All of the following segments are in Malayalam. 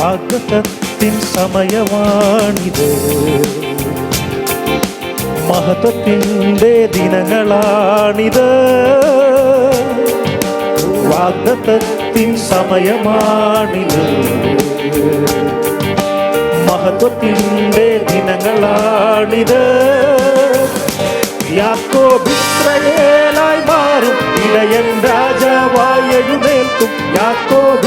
വാഗ്ദത്തത്തിൻ സമയമാണിത് മഹത്വത്തിന്റെ ദിനങ്ങളാണിത്. വാഗ്ദത്തത്തിൻ സമയമാണിത്. മഹത്വത്തിന്റെ ദിനങ്ങളാണിത്. യാക്കോ ഇസ്രയേലായി മാറും. ഇടയൻ രാജാവായി എഴുന്നേൽക്കും. യാക്കോബ്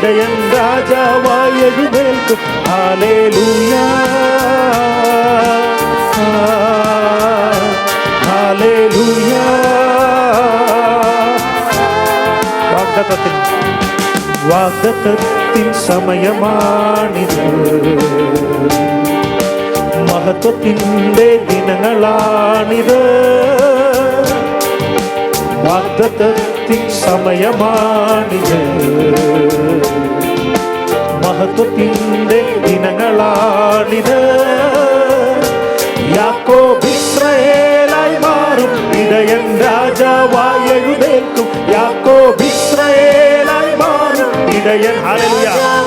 ഇസ്രയേലായി മാറും ഇടയൻ രാജാവായി എഴുന്നേൽക്കും ഹാലേലൂയ ഹാലേലൂയ വാഗ്ദത്തത്തിൻ വാഗ്ദത്തത്തിൻ സമയമാണിത് മഹത്വത്തിന്റെ ദിനങ്ങളാണിത് വാഗ്ദത്തത്തിൻ സമയമാണിത് മഹത്വത്തിന്റെ ദിനങ്ങളാണിത്. യാക്കോബ് ഇസ്രയേലായി മാറും. ഇടയൻ രാജാവായി എഴുന്നേൽക്കും. യാക്കോബ് ഇസ്രയേലായി മാറും. ഇടയൻ ഹല്ലേലൂയ.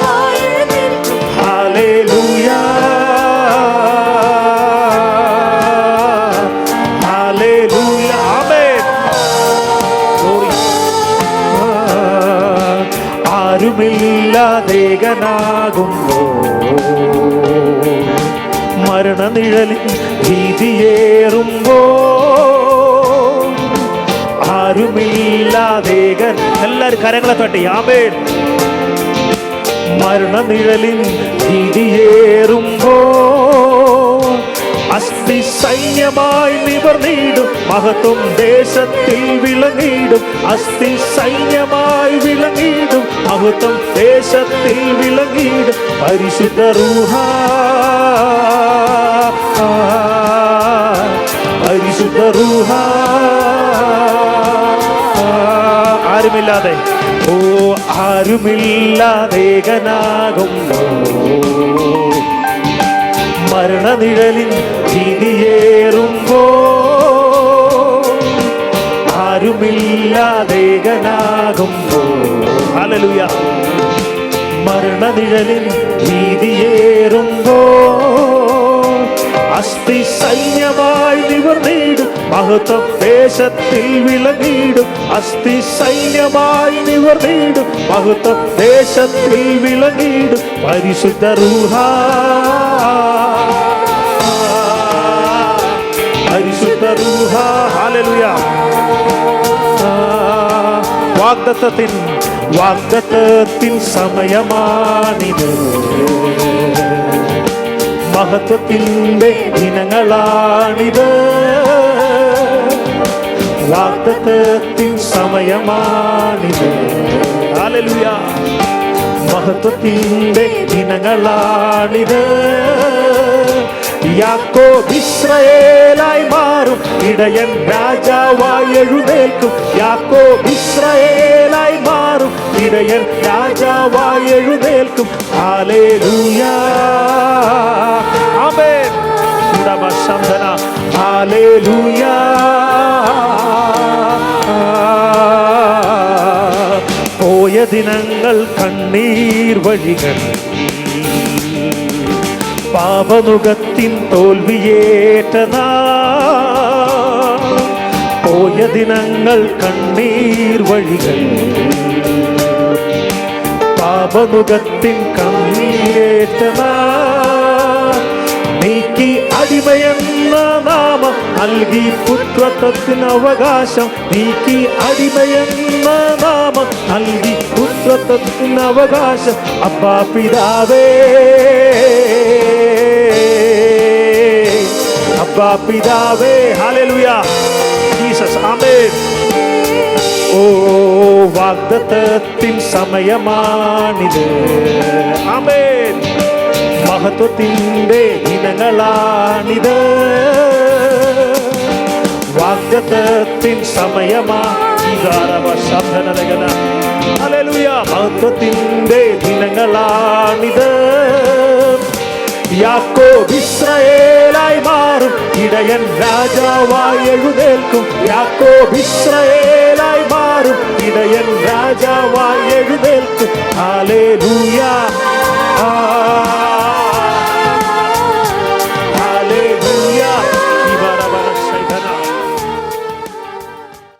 ആരുമില്ലാതേകനാകുമ്പോ മരണനിഴലിൽ ഭീതിയേറുമ്പോ ആരുമില്ലാതേകൻ. എല്ലാവരും കരങ്ങളെ തട്ടി. ആമേൻ. മരണനിഴലിൽ ഭീതിയേറുമ്പോ സൈന്യമായി നിവർന്നിടും മഹത്വം ദേശത്തിൽ വിളങ്ങിടും അസ്ഥി സൈന്യമായി വിളങ്ങിടും മഹത്വം ദേശത്തിൽ വിളങ്ങിടും പരിശുദ്ധ റൂഹ. പരിശുദ്ധ റൂഹ. ആരുമില്ലാതെ? ഓ ആരുമില്ലാതേകനാകുമ്പോ മരണനിഴലിൻ ഭീതിയേറുമ്പോ ആരുമില്ലാതേകനാകുമ്പോ അലലുയ മരണനിഴലിൽ ഭീതിയേറുമ്പോ അസ്ഥി സൈന്യമായി നിവർന്നിടും മഹത്വം ദേശത്തിൽ വിളങ്ങിടും അസ്ഥി സൈന്യമായി നിവർന്നിടും മഹത്വം ദേശത്തിൽ വിളങ്ങിടും പരിശുദ്ധ റൂഹ. വാഗ്ദത്തത്തിൻ വാഗ്ദത്തത്തിൻ സമയമാണിത്. മഹത്വത്തിന്റെ ദിനങ്ങളാണിത്. വാഗ്ദത്തത്തിൻ സമയമാണിത്. ഹല്ലേലൂയ മഹത്വത്തിന്റെ ദിനങ്ങളാണിത്. യാക്കോബ് ഇസ്രയേലായി മാറും. ഇടയൻ രാജാവായി എഴുന്നേൽക്കും. യാക്കോ ഇസ്രയേലായി മാറും. ഇടയൻ രാജാവായി എഴുന്നേൽക്കും. ആലേ ആമേൻ. ആലേ ലൂയാ പോയ ദിനങ്ങൾ കണ്ണീർ വഴികൾ. പാപനുഖത്തിൻ തോൽവിയേറ്റതാ. പോയ ദിനങ്ങൾ കണ്ണീർ വഴികൾ പാപമുഖത്തിൻ കണ്ണീരേറ്റതാ. നീക്കി അടിമയെന്ന നാമം നൽകി പുത്രത്വത്തിന് അവകാശം നീക്കി അടിമയെന്ന നാമം നൽകി പുത്രത്വത്തിന് അവകാശം അപ്പാ പിതാവേ അപ്പാ പിതാവേ. ഹല്ലേലൂയ ജീസസ് ആമേൻ ഓ വാഗ്ദത്തത്തിൻ സമയമാണിത്. ആമേൻ മഹത്വത്തിന്റെ ഇനങ്ങളാണിത് വാഗ്ദത്തത്തിൻ സമയമാ ശബ്ദനഗന ഹല്ലേലൂയ മഹത്വത്തിന്റെ ദിനങ്ങളാണിത്. യാക്കോബ് ഇസ്രയേലായി മാറും ഇടയൻ രാജാവായി എഴുന്നേൽക്കും യാക്കോബ് ഇസ്രയേലായി മാറും മാറും ഇടയൻ രാജാവായി എഴുന്നേൽക്കും ഹാലേലൂയ